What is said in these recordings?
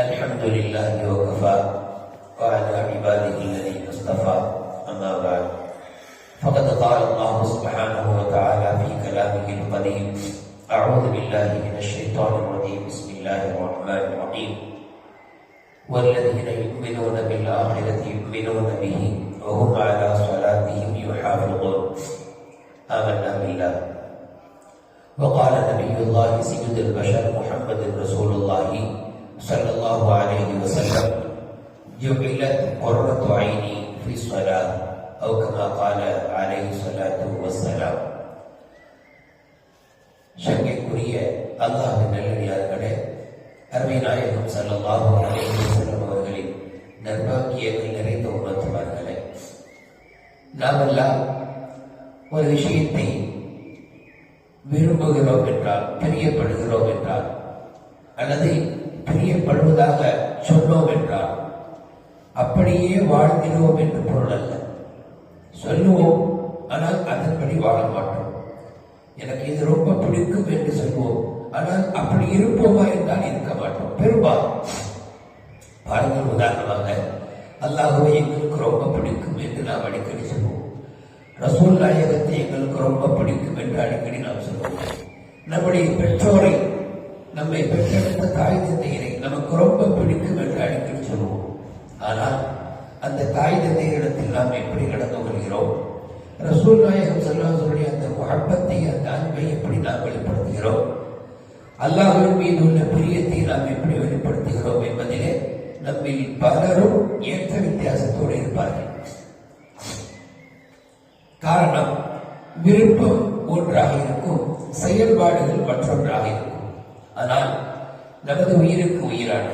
الحمد لله وكفى. وعلى عباده الذين اصطفى. أما بعد. فقد قال الله سبحانه وتعالى في كلامه القديم أعوذ بالله من الشيطان الرجيم. بسم الله الرحمن الرحيم. والذين يؤمنون بالآخرة يؤمنون به وهم على صلاتهم يحافظون. آمنا بالله. وقال نبي الله سيد البشر محمد رسول الله صلى الله عليه وسلم جعلت قرة عيني في الصلاة أو كما قال عليه الصلاة والسلام சங்கைக்குரிய அல்லாஹின் நல்லடியார்களே அருமை நாயகம் ஸல்லல்லாஹு அலைஹி வஸல்லம் அவர்களின் நற்பாக்கியங்கள் நிறைந்த உணர்த்துவார்களே நாமெல்லாம் ஒரு விஷயத்தை விரும்புகிறோம் என்றால் பிரியப்படுகிறோம் என்றால் அல்லது பிரியப்படுவதாக சொன்னோம் என்றால் அப்படியே வாழ்கிறோம் என்று பொருள் அல்ல சொல்லுவோம் ஆனால் அதன்படி வாழ மாட்டோம் எனக்கு இது ரொம்ப பிடிக்கும் என்று சொல்லுவோம் ஆனால் அப்படி இருப்போமா என்றால் இருக்க மாட்டோம். பெரும்பாலும். பாருங்கள் உதாரணமாக அல்லாஹுவை எங்களுக்கு ரொம்ப பிடிக்கும் என்று நாம் அடிக்கடி சொல்லுவோம் ரசூல் நாயகத்தை எங்களுக்கு ரொம்ப பிடிக்கும் என்று அடிக்கடி நாம் சொல்லுவோம் நம்முடைய பெற்றோரை நம்மை பெற்றெடுத்த தாய் தந்தையரை நமக்கு ரொம்ப பிடிக்கும் என்று அடிக்கடி சொல்வோம் ஆனால் அந்த தாய் தந்தையரிடத்தில் நாம் எப்படி நடந்து கொள்கிறோம் ரசூல் நாயகம் செல்வாசருடைய அந்த முகப்பத்தை அந்த அன்பை எப்படி நாம் வெளிப்படுத்துகிறோம்? அல்லாஹின் மீது உள்ள பிரியத்தை நாம் எப்படி வெளிப்படுத்துகிறோம் என்பதிலே நம்மில் பலரும் ஏற்ற வித்தியாசத்தோடு இருப்பார்கள். காரணம் விருப்பம் ஒன்றாக இருக்கும் செயல்பாடுகள் மற்றொன்றாக இருக்கும். ஆனால் நமது உயிருக்கு உயிரான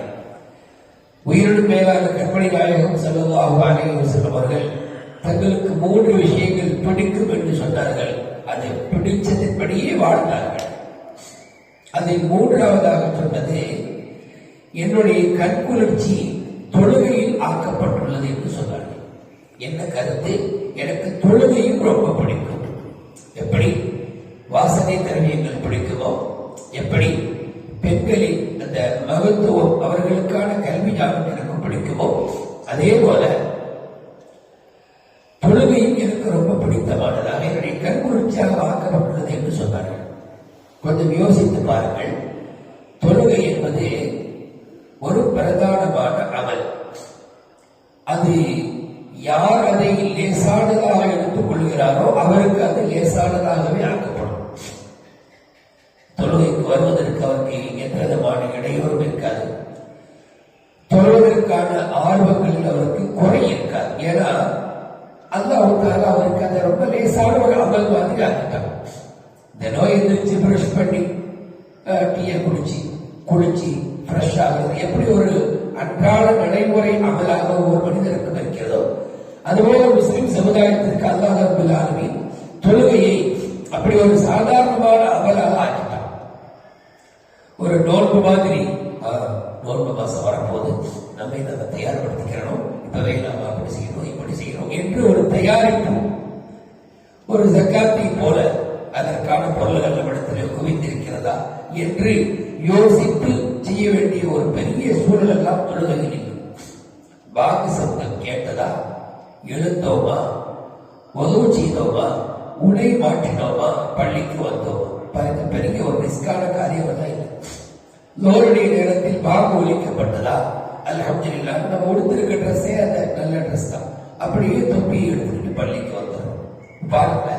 உயிரோடு மேலான கற்பனை நாயகம் செல்லதாக அலைவர் செல்பவர்கள் தங்களுக்கு மூன்று விஷயங்கள் பிடிக்கும் என்று சொன்னார்கள். அதை பிடிச்சதின்படியே வாழ்ந்தார்கள். அதை மூன்றாவதாக சொன்னது என்னுடைய கண்குளிர்ச்சி தொழுகையில் ஆக்கப்பட்டுள்ளது என்று சொன்னார்கள். என்ன கருத்து? எனக்கு தொழுகையும் ரொம்ப பிடிக்கும். எப்படி? வாசனை திரவியங்கள் பிடிக்குமோ? எப்படி? பெண்களின் அந்த மகத்துவம் அவர்களுக்கான கல்வி ஞானம் எனக்கு பிடிக்குமோ? அதே போல தொழுகையும் எனக்கு ரொம்ப பிடித்தமானதாக என்னுடைய கண்குளிர்ச்சியாக ஆக்கப்பட்டுள்ளது என்று சொன்னார்கள். கொஞ்சம் யோசித்து பாருங்கள். தொழுகை என்பது ஒரு பிரதானமான அமல். அது யார் அதை லேசானதாக எடுத்துக் கொள்கிறாரோ அவருக்கு அது லேசானதாகவே ஆக்கப்படும். தொழுகை வருவதற்கு அவருக்கு எந்த விதமான இடையூறும் இருக்காது. தொழுவதற்கான ஆர்வங்களில் அவருக்கு குறை இருக்காது. ஏன்னா அல்லாவுக்காக அவருக்கு அதை ரொம்ப லேசான ஒரு அமல் மாதிரி ஆக்கிட்டான். தினம் எந்திரிச்சு ப்ரஷ் பண்ணி டீயை குடிச்சு குளிச்சு ஃப்ரெஷ் ஆகிறது எப்படி ஒரு அன்றாட நடைமுறை அமலாக ஒரு மனிதருக்கு இருக்கிறதோ அதுபோல முஸ்லிம் சமுதாயத்திற்கு அல்லாஹ் ரபுல் ஆலமீன் தொழுகையை அப்படி ஒரு சாதாரணமான அமலாக ஆக்கிட்டான் ஒரு நோன்பு மாதிரி ஆ, நோன்பு மாசம் வரப்போது நம்மை நம்ம தயார்படுத்திக்கிறோம் இப்பவே நாம் அப்படி செய்யணும் இப்படி செய்யணும் என்று ஒரு தயாரிப்பு. ஒரு ஜக்காத்தை போல அதற்கான பொருள்கள் நம்மிடத்தில் குவிந்திருக்கிறதா என்று யோசித்து செய்ய வேண்டிய ஒரு பெரிய சூழல் எல்லாம் தொழுகையில் வாக்கு சப்தம் கேட்டதா? எழுத்தோமா உதவு செய்தோமா? உடை மாற்றினோமா? பள்ளிக்கு வந்தோமா? பெரிய ஒரு ரிஸ்கான காரியம் எல்லாம் லோருடைய நேரத்தில் வாக்கு ஒலிக்கப்பட்டதா அல்ஹம்துல்லா நம்ம உடுத்திருக்க ட்ரெஸ்ஸே அந்த நல்ல ட்ரெஸ் தான். அப்படியே தொப்பி எடுத்துக்கிட்டு பள்ளிக்கு வந்துடும் பாருங்க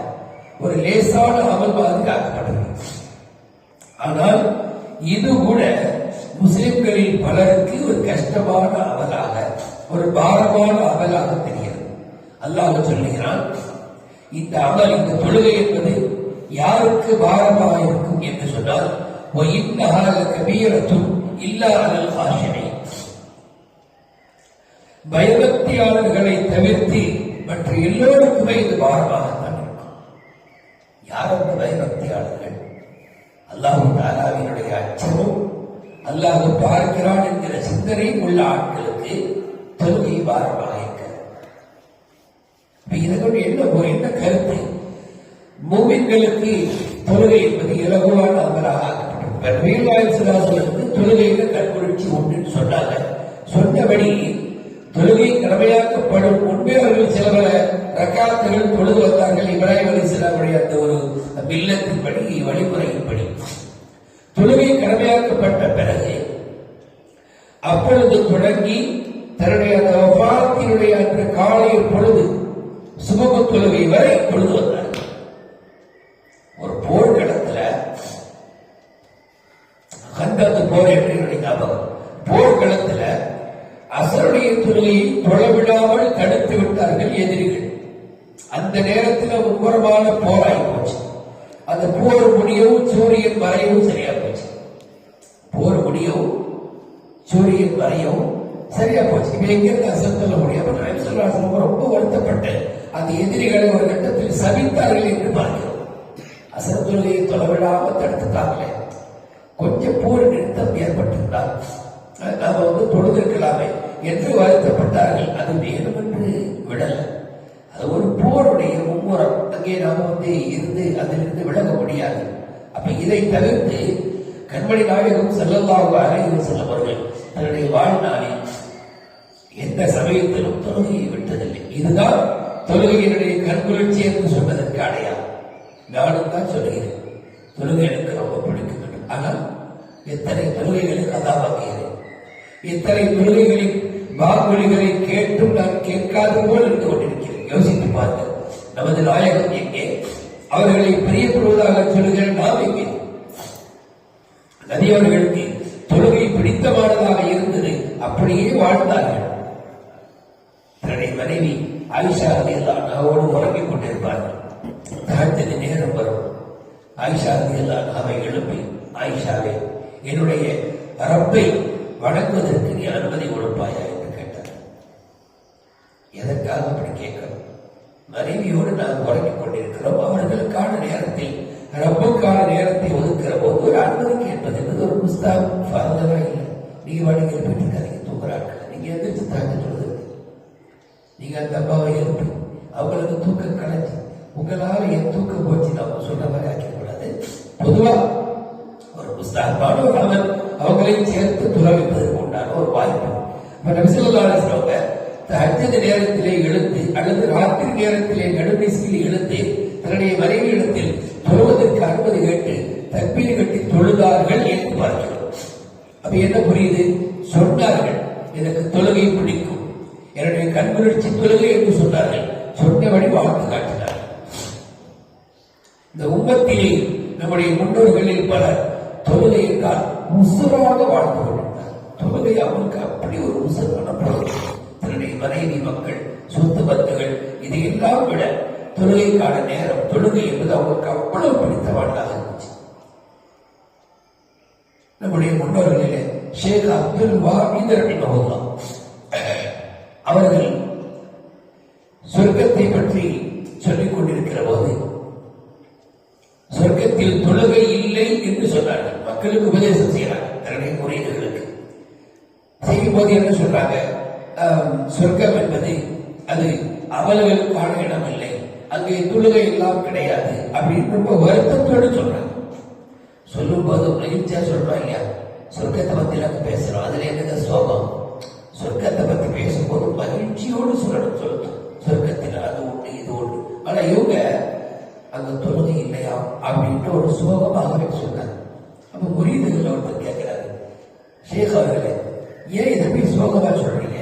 ஒரு லேசான அமல் பாதுகாக்கப்பட்டது ஆனால் இது கூட முஸ்லிம்களில் பலருக்கு ஒரு கஷ்டமான அமலாக ஒரு பாரமான அமலாக தெரிகிறது. அல்லாஹ் சொல்லுகிறான் இந்த அமல் இந்த தொழுகை என்பது யாருக்கு பாரமாக இருக்கும் என்று சொன்னால் وَإِنَّهَا لَكَبِيرَةٌ إِلَّا عَلَى الْخَاشِعِينَ பயபக்தியாளர்களை தவிர்த்து மற்ற எல்லோருக்குமே இது பாரமாகத்தான் இருக்கும் யார் அந்த பயபக்தியாளர்கள் அல்லாஹு தாலாவினுடைய அச்சமும் அல்லாஹ் பார்க்கிறான் என்கிற சிந்தனை உள்ள ஆட்களுக்கு தொழுகை பாரமாக இருக்கிறது இப்ப இதனுடைய என்ன ஒரு என்ன கருத்து மூமின்களுக்கு தொழுகை என்பது இலகுவான அமலாக ஆக்கப்பட்டிருக்கிறது இப்ப நவீனவாயசுராசனுக்கு தொழுகையில கற்புணர்ச்சி உண்டுன்னு சொன்னாங்க. சொன்னபடி தொழுகை கடமையா கந்தத்து போர் என்று என்னுடைய ஞாபகம் போர்க்களத்துல அசருடைய தொழுகையை தொழவிடாமல் தடுத்து விட்டார்கள் எதிரிகள். அந்த நேரத்தில் உக்கரமான போராகி போச்சு. அந்த போர் முடியவும் சூரியன் மறையவும் சரியா போச்சு. போர் முடியவும் சூரியன் மறையவும் சரியா போச்சு. இப்ப எங்கிருந்து அசல் சொல்ல முடியும்? அப்ப ரொம்ப வருத்தப்பட்டு அந்த எதிரிகளை ஒரு கட்டத்தில் சபித்தார்கள் என்று பார்க்கிறோம். அசத்துலையை தொழுகையை தொலைவிடாமல் தடுத்துட்டாங்களே. கொஞ்சம் போர் நிறுத்தம் ஏற்பட்டிருந்தால் நாம் வந்து தொழுதிருக்கலாமே என்று வருத்தப்பட்டார்கள். அது வேணும் என்று விடல. அது ஒரு போருடைய மும்முரம். அங்கே நாம் வந்து இருந்து அதிலிருந்து விலக முடியாது. அப்ப இதை தவிர்த்து கண்மணி நாயகம் செல்லல்லாவாக இவர் செல்லவர்கள் தன்னுடைய வாழ்நாளில் எந்த சமயத்திலும் தொழுகையை விட்டதில்லை. இதுதான் தொழுகையினுடைய கண்குளிர்ச்சி என்று சொன்னதற்கு அடையாளம். நானும் தான் சொல்கிறேன். தொழுகை எனக்கு ரொம்ப பிடிக்கும். ஆனால் எத்தனை தொழுகைகளுக்கு அதாவாகிறேன் எத்தனை தொழுகைகளின் வாக்குறுதிகளை கேட்டும் நான் கேட்காத போல் இருந்து கொண்டிருக்கிறேன். யோசித்து பார்த்து நமது நாயகம் எங்கே? அவர்களை பிரியப்படுவதாக சொல்லுகிற நாம் எங்கே? நபி அவர்களுக்கு தொழுகை பிடித்தமானதாக இருந்தது அப்படியே வாழ்ந்தார்கள். தன்னுடைய மனைவி ஆயிஷா அலியெல்லாம் நாவோடு உறங்கிக் கொண்டிருப்பார்கள். தாழ்த்தது நேரம் வரும். ஆயிஷா அலியெல்லாம் அவை எழுப்பி ஆயிஷாவே என்னுடைய ரப்பை வணங்குவதற்கு நீ அனுமதி கொடுப்பாயா என்று கேட்டார். எதற்காக அப்படி கேட்கணும்? மனைவியோடு நாம் உறங்கிக் கொண்டிருக்கிறோம். அவர்களுக்கான நேரத்தை ரப்புக்கான நேரத்தை ஒதுக்கிற போது ஒரு அனுமதி கேட்பது என்பது ஒரு புஸ்தகம். ஃபர்தரா இல்லை. நீங்க வணிகர் பெற்றுக்காதீங்க தூங்குறாங்க நீங்க எந்திரிச்சு தாங்க சொல்லுது நீங்க அந்த அப்பாவை எழுப்பி. அவங்களுக்கு தூக்கம் கலைச்சு. உங்களால என் தூக்கம் போச்சு நான் சொன்ன மாதிரி ஆக்கக்கூடாது பொதுவா ஒரு அவங்களையும் சேர்த்து துறவிப்பதற்கு உண்டான ஒரு வாய்ப்பு. இப்ப நபிசல்லாசவங்க அஞ்சது நேரத்திலே எழுத்து அல்லது ராத்திரி நேரத்திலே நடுநிசையில் எழுத்து தன்னுடைய மனைவியிடத்தில் தொழுவதற்கு அனுமதி கேட்டு தற்பீர் கட்டி தொழுதார்கள் என்று பார்க்கிறோம். அப்ப என்ன புரியுது? சொன்னார்கள் எனக்கு தொழுகை பிடிக்கும். என்னுடைய கண்குளிர்ச்சி தொழுகை என்று சொன்னார்கள். சொன்னபடி வாழ்த்து காட்டினார் இந்த உம்மத்திலே நம்முடைய முன்னோர்களில் பலர் தொழுகை என்றால் உசுராக வாழ்ந்து கொண்டிருந்தார். தொழுகை அவருக்கு அப்படி ஒரு உசுரான பொருள் தன்னுடைய மனைவி மக்கள் சொத்து பத்துகள் இதையெல்லாம் விட தொழுகைக்கான நேரம் தொழுகை என்பது அவருக்கு அவ்வளவு பிடித்த வாழ்ந்தாக இருந்துச்சு. நம்முடைய முன்னோர்களிலே ஷேக் அப்துல் வாஹித் ரஹிமஹுல்லாஹ் அவர்கள் சொர்க்கத்தை பற்றி சொல்லிக் கொண்டிருக்கிற போது சொர்க்கத்தில் தொழுகை இல்லை என்று சொன்னார்கள். மக்களுக்கு உபதேசம் செய்யறாங்க தன்னுடைய முறையீடுகளுக்கு செய்யும் போது என்ன சொல்றாங்க? சொர்க்கம் என்பது அது அமல்களுக்கான இடம் இல்லை அங்கே தொழுகை எல்லாம் கிடையாது அப்படின்னு ரொம்ப வருத்தத்தோடு சொல்றாங்க. சொல்லும் போது மகிழ்ச்சியா சொல்றோம் இல்லையா? சொர்க்கத்தை பத்தி நம்ம பேசுறோம். அதுல என்னங்க சோகம்? சொர்க்கத்தை பத்தி பேசும்போது மகிழ்ச்சியோடு சொல்லணும் சொல்லணும் சொர்க்கத்தில் அது ஒண்ணு இது ஒன்று ஆனா இவங்க அங்க தொழுகை இல்லையா அப்படின்ட்டு ஒரு சோகமாகவே சொன்னாங்க அப்ப முரீதுகள் ஒருத்தர் கேட்கிறாரு ஷேக் அவர்களே ஏன் இதை போய் சோகமா சொல்றீங்க?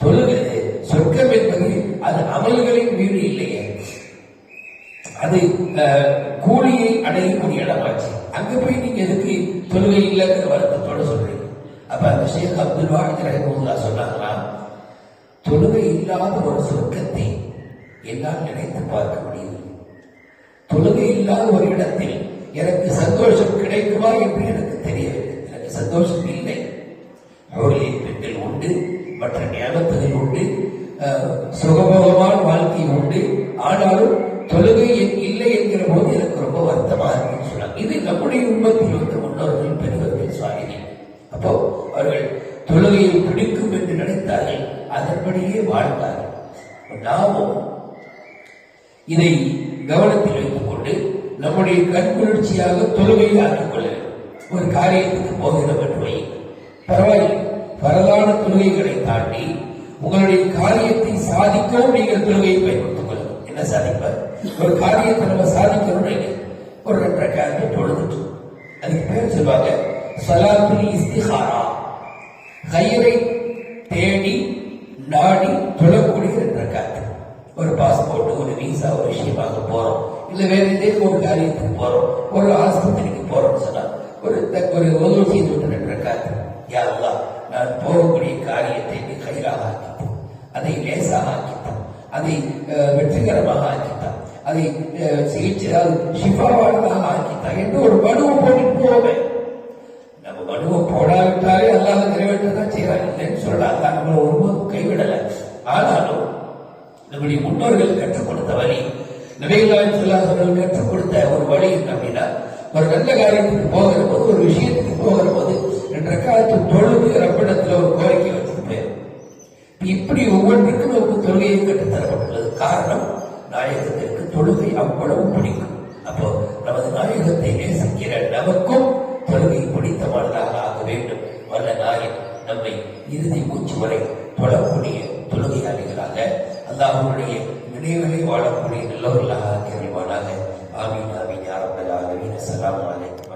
தொழுகை சொர்க்கம் என்பது அது அமல்களின் வீடு இல்லையே. அது அஹ், கூலியை அடையக்கூடிய இடமாச்சு. அங்க போய் நீங்க எதுக்கு தொழுகை இல்லைங்கிற வருத்தத்தோட சொல்றீங்க. அப்ப அந்த ஷேக் அப்துல் வாஹித் ரஹிமுல்லா சொன்னாங்களா தொழுகை இல்லாத ஒரு சொர்க்கத்தை என்னால் நினைத்து பார்க்க முடியும் தொழுகை இல்லாத ஒரு இடத்தில் எனக்கு சந்தோஷம் கிடைக்குமா என்று எனக்கு தெரியவில்லை. எனக்கு சந்தோஷம் இல்லை. அவர்களின் பெண்கள் உண்டு மற்ற ஞாபகங்கள் உண்டு அஹ், சுகபோகமான வாழ்க்கை உண்டு. ஆனாலும் தொழுகை இல்லை என்கிற போது எனக்கு ரொம்ப வருத்தமா இருக்குன்னு சொன்னாங்க இது நம்முடைய உண்மத்தில் இருந்த முன்னோர்கள் பெரியவர்கள் சுவாமிகள் அப்போ அவர்கள் தொழுகையை பிடிக்கும் என்று நினைத்தார்கள். அதன்படியே வாழ்ந்தார்கள். நாமும் இதை கவனத்தில் வைத்துக் கொண்டு நம்முடைய கண்குளிர்ச்சியாக தொழுகையை ஆக்கிக்கொள்ள ஒரு காரியத்துக்கு போகிறோம் என்று பரவாயில்லை. பரவான தொழுகைகளை தாண்டி உங்களுடைய காரியத்தை சாதிக்கவும் நீங்கள் தொழுகையை பயன்படுத்திக் கொள்ளுங்கள் என்ன சாதிப்பார்? ஒரு காரியத்தை நம்ம சாதிக்கணும் ஒரு ரெண்டரை காரியத்தை தொழுதுட்டு. அதுக்கு பேர் சொல்லுவாங்க சலாத்துல் இஸ்திஹாரா கயிறை தேடி நாடி தொழக்கூடிய ரெண்டரை காத்து ஒரு பாஸ்போர்ட் ஒரு விசா ஒரு விஷயமாக போறோம். இல்ல வேற ஏதேனும் ஒரு காரியத்துக்கு போறோம் ஒரு ஆஸ்பத்திரிக்கு போறோம்னு சொன்னா ஒரு ஒரு உதவி செய்து விட்டு ரெண்டரை காத்து யா அல்லாஹ் நான் போகக்கூடிய காரியத்தை நீ கைராக ஆக்கித்தான் அதை லேசாக ஆக்கித்தான் அதை வெற்றிகரமாக ஆக்கித்தான் அதை சிகிச்சை ஷிஃபாவானதாக ஆக்கித்தான் என்று ஒரு மனுவை போட்டுட்டு போவேன் நம்ம மனுவை போடாவிட்டாலே அல்லாத நிறைவேற்றதான் செய்யறாங்க இல்லைன்னு சொல்லலாம் நம்மளை ஒருபோதும் கைவிடல. ஆனாலும் நம்முடைய முன்னோர்கள் கற்றுக் கொடுத்த வழி நபிகளாய் சொல்லாதவர்கள் கற்றுக் கொடுத்த ஒரு வழி என்ன அப்படின்னா ஒரு நல்ல காரியத்துக்கு போகிற போது ஒரு விஷயத்துக்கு போகிற போது என்ற காலத்து தொழுது ரப்பிடத்துல ஒரு கோரிக்கை வச்சிருப்பேன் இப்படி ஒவ்வொன்றுக்கும் நமக்கு தொழுகையை கற்றுத்தரப்பட்டுள்ளது. காரணம் நாயகத்திற்கு தொழுகை அவ்வளவு பிடிக்கும். அப்போ நமது நாயகத்தை நேசிக்கிற நமக்கும் தொழுகை பிடித்தமானதாக ஆக வேண்டும். வல்ல நாயன் நம்மை இறுதி மூச்சு வரை தொழக்கூடிய தொழுகையாளிகளாக அல்லாஹனுடைய நினைவுகளை வாழக்கூடிய நல்லவர்களாக ஆக்கி அறிவானாக ஆமீன். ஆமீன் யாரப்பல் ஆலமீன். அஸ்ஸலாமு அலைக்கும்.